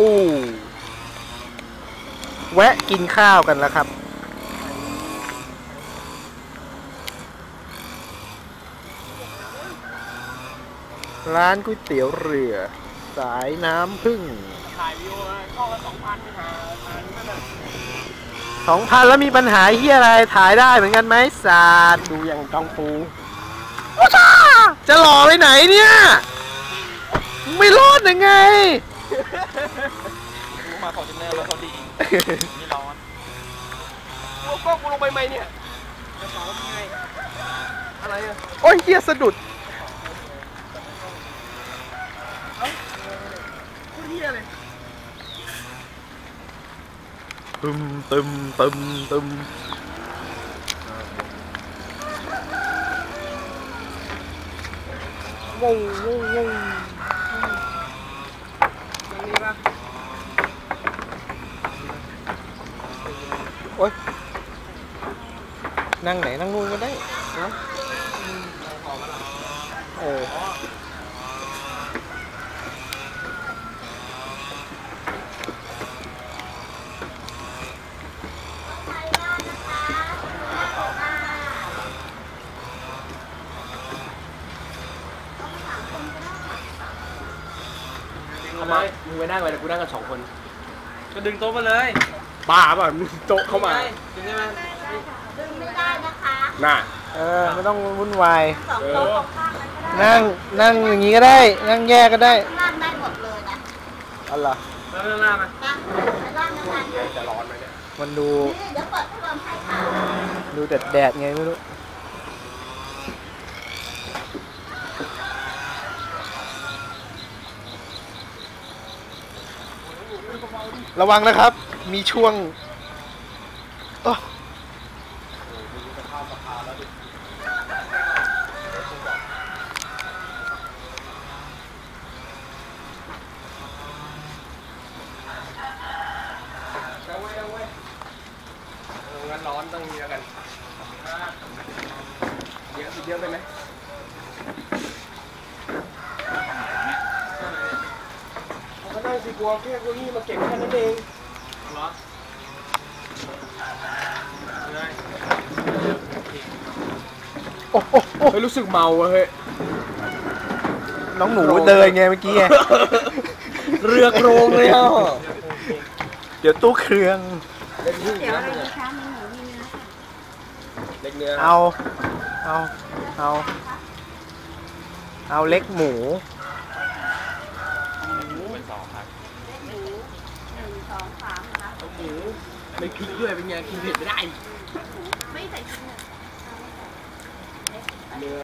อู้แวะกินข้าวกันแล้วครับ ร้านก๋วยเตี๋ยวเรือ สายน้ำพึ่งถ่ายวิวมาก็ละสองพันหาทานนั่นน่ะสองพันแล้วมีปัญหาเฮียอะไรถ่ายได้เหมือนกันไหมสาดดูอย่างกังฟูจะหล่อไปไหนเนี่ย ไม่รอดยังไง องเจนเนอร์แล้วเขาดีไม่ร้อนโอ้กล้องกูลงไปไหมเนี่ยกระเป๋าเป็นไงอะไรอะโอ้ยเฮียสะดุดโคตรเหี้ยเลยตึมตึมตึมตึมงงงงงง ตรงนี้ปะ โอ้ย นั่งไหนนั่งนู่นก็ได้นะเออเอามามึงไปนั่งไปแต่กูนั่งกันสองคน ก็ดึงโต๊ะมาเลย บ้าป่ะมึงโจ๊ะเข้ามาดึงได้ไหม ดึงไม่ได้นะคะน่ะเออไม่ต้องวุ่นวาย สองโต๊ะของข้างนั้นก็ได้นั่งนั่งอย่างนี้ก็ได้ นั่งแยกก็ได้ข้างล่างได้หมดเลยนะอะไรอแล้วข้างล่างอะนะข้างล่างนะคะนี่จะร้อนไหมเนี่ยมันดูเดี๋ยวเปิดพัดลมให้ค่ะดูแดดแดดไงไม่รู้ระวังนะครับ มีช่วงโอ้ เอาไว้เอาไว้เอา งั้นร้อนต้องมีแล้วกันเยอะเยอะไปไหมเอาก็นั่งสิกลัวแค่เก้าอี้มาเก็บแค่นั้นเองร้อนเลยโอ้โหเฮ้ยรู้สึกเมาอะเฮ้ยน้องหนูเดินไงเมื่อกี้ไงเรือโครงเลยอะเดี๋ยวตู้เครื่องเล็กนี่เดี๋ยวอะไรดีคะ็กเนื้อเอา เอา เอา เอาเล็กหมูหมูเป็นสองครับหมูหนึ่งสองสามครับหมูไม่พริกด้วยเป็นไงกินเผ็ดไม่ได้ ไม่ใส่พริกเนื้อ